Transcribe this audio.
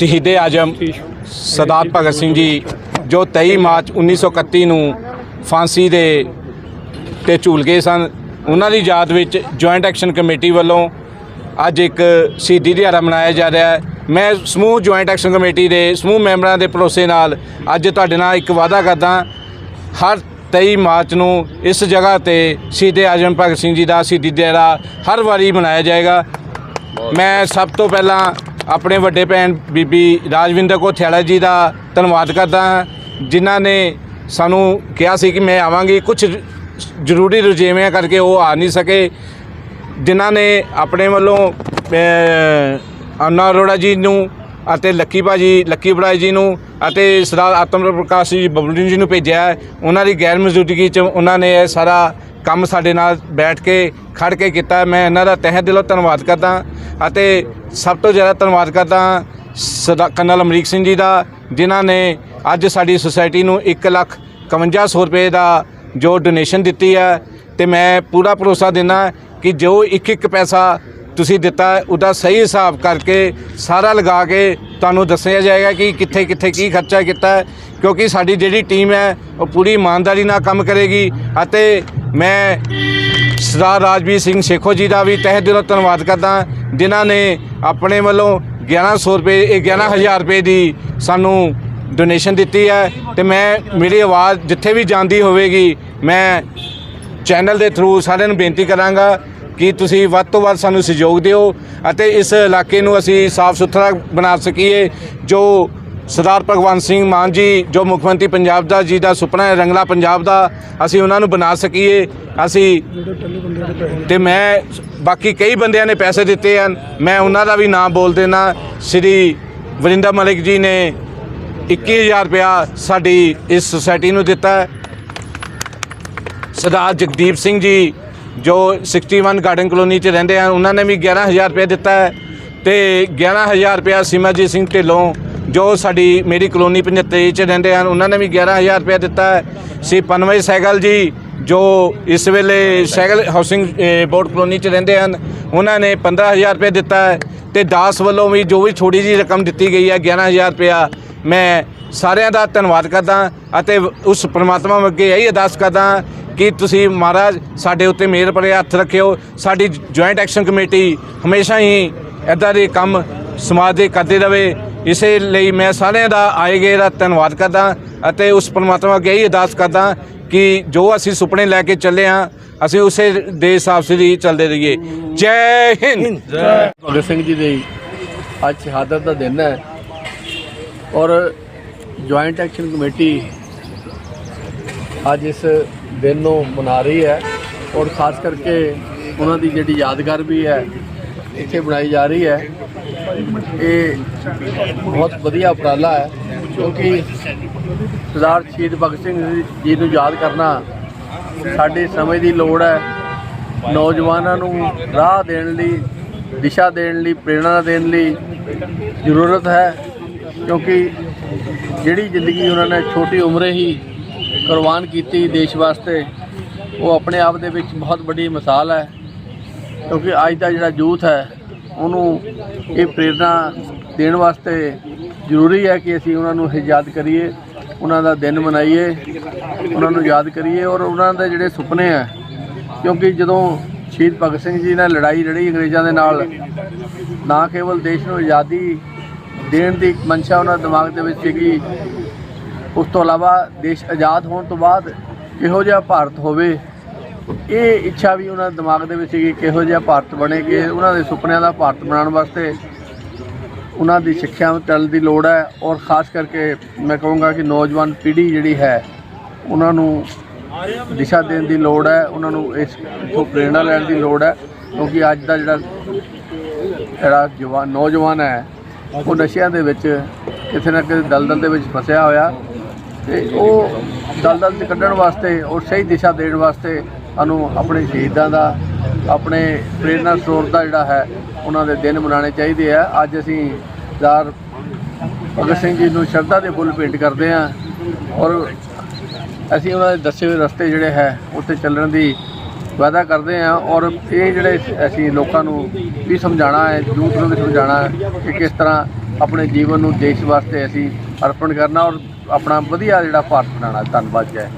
ਸ਼ਹੀਦੇ ਆਜਮ ਸਰਦਾਰ ਭਗਤ ਸਿੰਘ ਜੀ, ਜੋ 23 ਮਾਰਚ 1931 ਨੂੰ ਫਾਂਸੀ ਦੇ ਤੇ ਝੂਲ ਗਏ ਸਨ, ਉਹਨਾਂ ਦੀ ਯਾਦ ਵਿੱਚ ਜੁਆਇੰਟ ਐਕਸ਼ਨ ਕਮੇਟੀ ਵੱਲੋਂ ਅੱਜ ਇੱਕ ਸ਼ਹੀਦੀ ਦਿਹਾੜਾ ਮਨਾਇਆ ਜਾ ਰਿਹਾ ਹੈ। ਮੈਂ ਸਮੂਹ ਜੁਆਇੰਟ ਐਕਸ਼ਨ ਕਮੇਟੀ ਦੇ ਸਮੂਹ ਮੈਂਬਰਾਂ ਦੇ ਭਰੋਸੇ ਨਾਲ ਅੱਜ ਤੁਹਾਡੇ ਨਾਲ ਇੱਕ ਵਾਅਦਾ ਕਰਦਾ ਹਰ 23 ਮਾਰਚ ਨੂੰ ਇਸ ਜਗ੍ਹਾ ਤੇ ਸ਼ਹੀਦੇ ਆਜਮ ਭਗਤ ਸਿੰਘ ਜੀ ਦਾ ਸ਼ਹੀਦੀ ਦਿਹਾੜਾ ਹਰ ਵਾਰੀ ਮਨਾਇਆ ਜਾਏਗਾ। ਮੈਂ ਸਭ ਤੋਂ ਪਹਿਲਾਂ ਆਪਣੇ ਵੱਡੇ ਭੈਣ ਬੀਬੀ ਰਾਜਵਿੰਦਰ ਕੌਰ ਥਿਆੜਾ ਜੀ ਦਾ ਧੰਨਵਾਦ ਕਰਦਾ ਹਾਂ ਜਿਨ੍ਹਾਂ ਨੇ ਸਾਨੂੰ ਕਿਹਾ ਸੀ ਕਿ ਮੈਂ ਆਵਾਂਗੀ। ਕੁਝ ਜ਼ਰੂਰੀ ਰੁਝੇਵਿਆਂ ਕਰਕੇ ਉਹ ਆ ਨਹੀਂ ਸਕੇ। ਜਿਨ੍ਹਾਂ ਨੇ ਆਪਣੇ ਵੱਲੋਂ ਅਹ, ਅੰਨਾ ਅਰੋੜਾ ਜੀ ਨੂੰ ਅਤੇ ਲੱਕੀ ਭਾਜੀ ਲੱਕੀ ਬੜਾਈ ਜੀ ਨੂੰ ਅਤੇ ਸਰਦਾਰ ਆਤਮ ਪ੍ਰਕਾਸ਼ ਜੀ ਬਬਲੂ ਜੀ ਨੂੰ ਭੇਜਿਆ ਉਹਨਾਂ ਦੀ ਗੈਰ ਮੌਜੂਦਗੀ 'ਚ ਉਹਨਾਂ ਨੇ ਇਹ ਸਾਰਾ ਕੰਮ ਸਾਡੇ ਨਾਲ ਬੈਠ ਕੇ ਖੜ ਕੇ ਕੀਤਾ ਮੈਂ ਇਹਨਾਂ ਦਾ ਤਹਿ ਦਿਲੋਂ ਧੰਨਵਾਦ ਕਰਦਾ ਅਤੇ ਸਭ ਤੋਂ ਜ਼ਿਆਦਾ ਧੰਨਵਾਦ ਕਰਦਾ ਸਦਾ ਕਰਨਲ ਅਮਰੀਕ ਸਿੰਘ ਜੀ ਦਾ, ਜਿਨ੍ਹਾਂ ਨੇ ਅੱਜ ਸਾਡੀ ਸੁਸਾਇਟੀ ਨੂੰ 1 ਲੱਖ 5100 ਰੁਪਏ ਦਾ ਜੋ ਡੋਨੇਸ਼ਨ ਦਿੱਤੀ ਹੈ। ਤੇ ਮੈਂ ਪੂਰਾ ਭਰੋਸਾ ਦਿੰਦਾ ਕਿ ਜੋ ਇੱਕ ਇੱਕ ਪੈਸਾ ਤੁਸੀਂ ਦਿੱਤਾ, ਉਹਦਾ ਸਹੀ ਹਿਸਾਬ ਕਰਕੇ ਸਾਰਾ ਲਗਾ ਕੇ ਤੁਹਾਨੂੰ ਦੱਸਿਆ ਜਾਏਗਾ ਕਿ ਕਿੱਥੇ ਕਿੱਥੇ ਕੀ ਖਰਚਾ ਕੀਤਾ ਕਿਉਂਕਿ ਸਾਡੀ ਜਿਹੜੀ ਟੀਮ ਹੈ, ਉਹ ਪੂਰੀ ਇਮਾਨਦਾਰੀ ਨਾਲ ਕੰਮ ਕਰੇਗੀ ਅਤੇ ਮੈਂ ਸਰਦਾਰ ਰਾਜਵੀਰ ਸਿੰਘ ਸੇਖੋ ਜੀ ਦਾ ਵੀ ਤਹਿ ਦਿਲੋਂ ਧੰਨਵਾਦ ਕਰਦਾ ਜਿਨ੍ਹਾਂ ਨੇ ਆਪਣੇ ਵੱਲੋਂ 1100 ਰੁਪਏ, ਇਹ 11000 ਰੁਪਏ ਦੀ ਸਾਨੂੰ ਡੋਨੇਸ਼ਨ ਦਿੱਤੀ ਹੈ ਤੇ ਮੈਂ, ਮੇਰੀ ਆਵਾਜ਼ ਜਿੱਥੇ ਵੀ ਜਾਂਦੀ ਹੋਵੇਗੀ, ਮੈਂ ਚੈਨਲ ਦੇ ਥਰੂ ਸਾਰਿਆਂ ਨੂੰ ਬੇਨਤੀ ਕਰਾਂਗਾ ਕਿ ਤੁਸੀਂ ਵੱਧ ਤੋਂ ਵੱਧ ਸਾਨੂੰ ਸਹਿਯੋਗ ਦਿਓ ਅਤੇ ਇਸ ਇਲਾਕੇ ਨੂੰ ਅਸੀਂ ਸਾਫ਼ ਸੁਥਰਾ ਬਣਾ ਸਕੀਏ, ਜੋ ਸਰਦਾਰ ਭਗਵੰਤ ਸਿੰਘ ਮਾਨ ਜੀ, ਜੋ ਮੁੱਖ ਮੰਤਰੀ ਪੰਜਾਬ ਦਾ, ਜੀ ਦਾ ਸੁਪਨਾ ਹੈ, ਰੰਗਲਾ ਪੰਜਾਬ ਦਾ, ਅਸੀਂ ਉਹਨਾਂ ਨੂੰ ਬਣਾ ਸਕੀਏ। ਅਸੀਂ ਤੇ ਮੈਂ, ਬਾਕੀ ਕਈ ਬੰਦਿਆਂ ਨੇ ਪੈਸੇ ਦਿੱਤੇ ਹਨ। ਮੈਂ ਉਹਨਾਂ ਦਾ ਵੀ ਨਾਮ ਬੋਲ ਦੇਣਾ ਸ੍ਰੀ ਵਰਿੰਦਰ ਮਲਿਕ ਜੀ ਨੇ 21000 ਰੁਪਇਆ ਸਾਡੀ ਇਸ ਸੁਸਾਇਟੀ ਨੂੰ ਦਿੱਤਾ ਹੈ। ਸਰਦਾਰ ਜਗਦੀਪ ਸਿੰਘ ਜੀ, ਜੋ 61 ਗਾਰਡਨ ਕਲੋਨੀ 'ਚ ਰਹਿੰਦੇ ਹਨ, ਉਹਨਾਂ ਨੇ ਵੀ 11000 ਰੁਪਏ ਦਿੱਤਾ ਹੈ। ਤੇ 11000 ਰੁਪਇਆ ਸਿਮਰਜੀਤ ਸਿੰਘ ਢਿੱਲੋਂ ਜੋ ਸਾਡੀ ਮੇਰੀ ਕਲੋਨੀ 75 'ਚ ਰਹਿੰਦੇ ਹਨ, ਉਹਨਾਂ ਨੇ ਵੀ 11000 ਰੁਪਏ ਦਿੱਤਾ ਹੈ। ਸੀ ਪਨਵਈ ਸੈਗਲ ਜੀ, ਜੋ ਇਸ ਵੇਲੇ ਸੈਗਲ ਹਾਊਸਿੰਗ ਬੋਰਡ ਕਲੋਨੀ 'ਚ ਰਹਿੰਦੇ ਹਨ, ਉਹਨਾਂ ਨੇ 15000 ਰੁਪਏ ਦਿੱਤਾ ਹੈ ਤੇ ਦਾਸ ਵੱਲੋਂ ਵੀ ਜੋ ਵੀ ਛੋਟੀ ਜੀ ਰਕਮ ਦਿੱਤੀ ਗਈ ਹੈ 11000 ਰੁਪਇਆ, ਮੈਂ ਸਾਰਿਆਂ ਦਾ ਧੰਨਵਾਦ ਕਰਦਾ ਅਤੇ ਉਸ ਪ੍ਰਮਾਤਮਾ ਅੱਗੇ ਇਹੀ ਅਰਦਾਸ ਕਰਦਾ ਕਿ ਤੁਸੀਂ ਮਹਾਰਾਜ ਸਾਡੇ ਉੱਤੇ ਮਿਹਰ ਭਰੇ ਹੱਥ ਰੱਖਿਓ। ਸਾਡੀ ਜੁਆਇੰਟ ਐਕਸ਼ਨ ਕਮੇਟੀ ਹਮੇਸ਼ਾ ਹੀ ਇੱਦਾਂ ਦੇ ਕੰਮ ਸਮਾਜ ਦੇ ਕਰਦੇ ਰਹੇ ਇਸੇ ਲਈ ਮੈਂ ਸਾਰਿਆਂ ਦਾ ਆਏ ਗਏ ਦਾ ਧੰਨਵਾਦ ਕਰਦਾ ਅਤੇ ਉਸ ਪਰਮਾਤਮਾ ਅੱਗੇ ਇਹੀ ਅਰਦਾਸ ਕਰਦਾ ਕਿ ਜੋ ਅਸੀਂ ਸੁਪਨੇ ਲੈ ਕੇ ਚੱਲੇ ਹਾਂ, ਅਸੀਂ ਉਸੇ ਦੇ ਹਿਸਾਬ ਸਿਰ ਹੀ ਚੱਲਦੇ ਰਹੀਏ। ਜੈ ਹਿੰਦ! ਭਗਤ ਸਿੰਘ ਜੀ ਦੀ ਅੱਜ ਸ਼ਹਾਦਤ ਦਾ ਦਿਨ ਹੈ ਔਰ ਜੁਆਇੰਟ ਐਕਸ਼ਨ ਕਮੇਟੀ ਅੱਜ ਇਸ ਦਿਨ ਨੂੰ ਮਨਾ ਰਹੀ ਹੈ ਔਰ ਖਾਸ ਕਰਕੇ ਉਹਨਾਂ ਦੀ ਜਿਹੜੀ ਯਾਦਗਾਰ ਵੀ ਹੈ, ਇੱਥੇ ਬਣਾਈ ਜਾ ਰਹੀ ਹੈ। ਇਹ ਬਹੁਤ ਵਧੀਆ ਉਪਰਾਲਾ ਹੈ, ਕਿਉਂਕਿ ਸਰਦਾਰ ਸ਼ਹੀਦ ਭਗਤ ਸਿੰਘ ਜੀ ਨੂੰ ਯਾਦ ਕਰਨਾ ਸਾਡੇ ਸਮੇਂ ਦੀ ਲੋੜ ਹੈ। ਨੌਜਵਾਨਾਂ ਨੂੰ ਰਾਹ ਦੇਣ ਲਈ, ਦਿਸ਼ਾ ਦੇਣ ਲਈ, ਪ੍ਰੇਰਣਾ ਦੇਣ ਲਈ ਜ਼ਰੂਰਤ ਹੈ, ਕਿਉਂਕਿ ਜਿਹੜੀ ਜ਼ਿੰਦਗੀ ਉਹਨਾਂ ਨੇ ਛੋਟੀ ਉਮਰੇ ਹੀ ਕੁਰਬਾਨ ਕੀਤੀ ਦੇਸ਼ ਵਾਸਤੇ, ਉਹ ਆਪਣੇ ਆਪ ਦੇ ਵਿੱਚ ਬਹੁਤ ਵੱਡੀ ਮਿਸਾਲ ਹੈ, ਕਿਉਂਕਿ ਅੱਜ ਦਾ ਜਿਹੜਾ ਯੂਥ ਹੈ ਉਹਨੂੰ ਇਹ ਪ੍ਰੇਰਣਾ ਦੇਣ ਵਾਸਤੇ ਜ਼ਰੂਰੀ ਹੈ ਕਿ ਅਸੀਂ ਉਹਨਾਂ ਨੂੰ ਯਾਦ ਕਰੀਏ, ਉਹਨਾਂ ਦਾ ਦਿਨ ਮਨਾਈਏ, ਉਹਨਾਂ ਨੂੰ ਯਾਦ ਕਰੀਏ ਔਰ ਉਹਨਾਂ ਦੇ ਜਿਹੜੇ ਸੁਪਨੇ ਹੈ ਕਿਉਂਕਿ ਜਦੋਂ ਸ਼ਹੀਦ ਭਗਤ ਸਿੰਘ ਜੀ ਨੇ ਲੜਾਈ ਲੜੀ ਅੰਗਰੇਜ਼ਾਂ ਦੇ ਨਾਲ, ਨਾ ਕੇਵਲ ਦੇਸ਼ ਨੂੰ ਆਜ਼ਾਦੀ ਦੇਣ ਦੀ ਮਨਸ਼ਾ ਉਹਨਾਂ ਦਿਮਾਗ ਦੇ ਵਿੱਚ ਸੀਗੀ, ਉਸ ਤੋਂ ਇਲਾਵਾ ਦੇਸ਼ ਆਜ਼ਾਦ ਹੋਣ ਤੋਂ ਬਾਅਦ ਇਹੋ ਜਿਹਾ ਭਾਰਤ ਹੋਵੇ ਇਹ ਇੱਛਾ ਵੀ ਉਹਨਾਂ ਦੇ ਦਿਮਾਗ ਦੇ ਵਿੱਚ ਸੀਗੀ ਕਿਹੋ ਜਿਹਾ ਭਾਰਤ ਬਣੇ ਕਿ ਉਹਨਾਂ ਦੇ ਸੁਪਨਿਆਂ ਦਾ ਭਾਰਤ ਬਣਾਉਣ ਵਾਸਤੇ ਉਹਨਾਂ ਦੀ ਸਿੱਖਿਆ ਚੱਲ ਦੀ ਲੋੜ ਹੈ ਔਰ ਖਾਸ ਕਰਕੇ ਮੈਂ ਕਹੂੰਗਾ ਕਿ ਨੌਜਵਾਨ ਪੀੜ੍ਹੀ ਜਿਹੜੀ ਹੈ, ਉਹਨਾਂ ਨੂੰ ਦਿਸ਼ਾ ਦੇਣ ਦੀ ਲੋੜ ਹੈ, ਉਹਨਾਂ ਨੂੰ ਇਸ ਤੋਂ ਪ੍ਰੇਰਣਾ ਲੈਣ ਦੀ ਲੋੜ ਹੈ ਕਿਉਂਕਿ ਅੱਜ ਦਾ ਜਿਹੜਾ ਜਿਹੜਾ ਜਵਾਨ ਨੌਜਵਾਨ ਹੈ, ਉਹ ਨਸ਼ਿਆਂ ਦੇ ਵਿੱਚ ਕਿਸੇ ਨਾ ਕਿਸੇ ਦਲਦਲ ਦੇ ਵਿੱਚ ਫਸਿਆ ਹੋਇਆ ਤੇ ਉਹ ਦਲਦਲ 'ਚ ਕੱਢਣ ਵਾਸਤੇ ਔਰ ਸਹੀ ਦਿਸ਼ਾ ਦੇਣ ਵਾਸਤੇ ਸਾਨੂੰ ਆਪਣੇ ਸ਼ਹੀਦਾਂ ਦਾ, ਆਪਣੇ ਪ੍ਰੇਰਨਾ ਸਰੋਤ ਦਾ ਜਿਹੜਾ ਹੈ, ਉਹਨਾਂ ਦੇ ਦਿਨ ਮਨਾਉਣੇ ਚਾਹੀਦੇ ਆ। ਅੱਜ ਅਸੀਂ ਸਰਦਾਰ ਭਗਤ ਸਿੰਘ ਜੀ ਨੂੰ ਸ਼ਰਧਾ ਦੇ ਫੁੱਲ ਭੇਂਟ ਕਰਦੇ ਹਾਂ ਔਰ ਅਸੀਂ ਉਹਨਾਂ ਦੇ ਦੱਸੇ ਹੋਏ ਰਸਤੇ ਜਿਹੜੇ ਹੈ ਉੱਤੇ ਚੱਲਣ ਦੀ ਵਾਅਦਾ ਕਰਦੇ ਹਾਂ ਔਰ ਇਹ ਜਿਹੜੇ ਅਸੀਂ ਲੋਕਾਂ ਨੂੰ ਵੀ ਸਮਝਾਉਣਾ ਹੈ ਯੂਥ ਨੂੰ ਵੀ ਸਮਝਾਉਣਾ ਕਿ ਕਿਸ ਤਰ੍ਹਾਂ ਆਪਣੇ ਜੀਵਨ ਨੂੰ ਦੇਸ਼ ਵਾਸਤੇ ਅਸੀਂ ਅਰਪਣ ਕਰਨਾ ਔਰ ਆਪਣਾ ਵਧੀਆ ਜਿਹੜਾ ਭਾਰਤ ਬਣਾਉਣਾ। ਧੰਨਵਾਦ, ਜੈ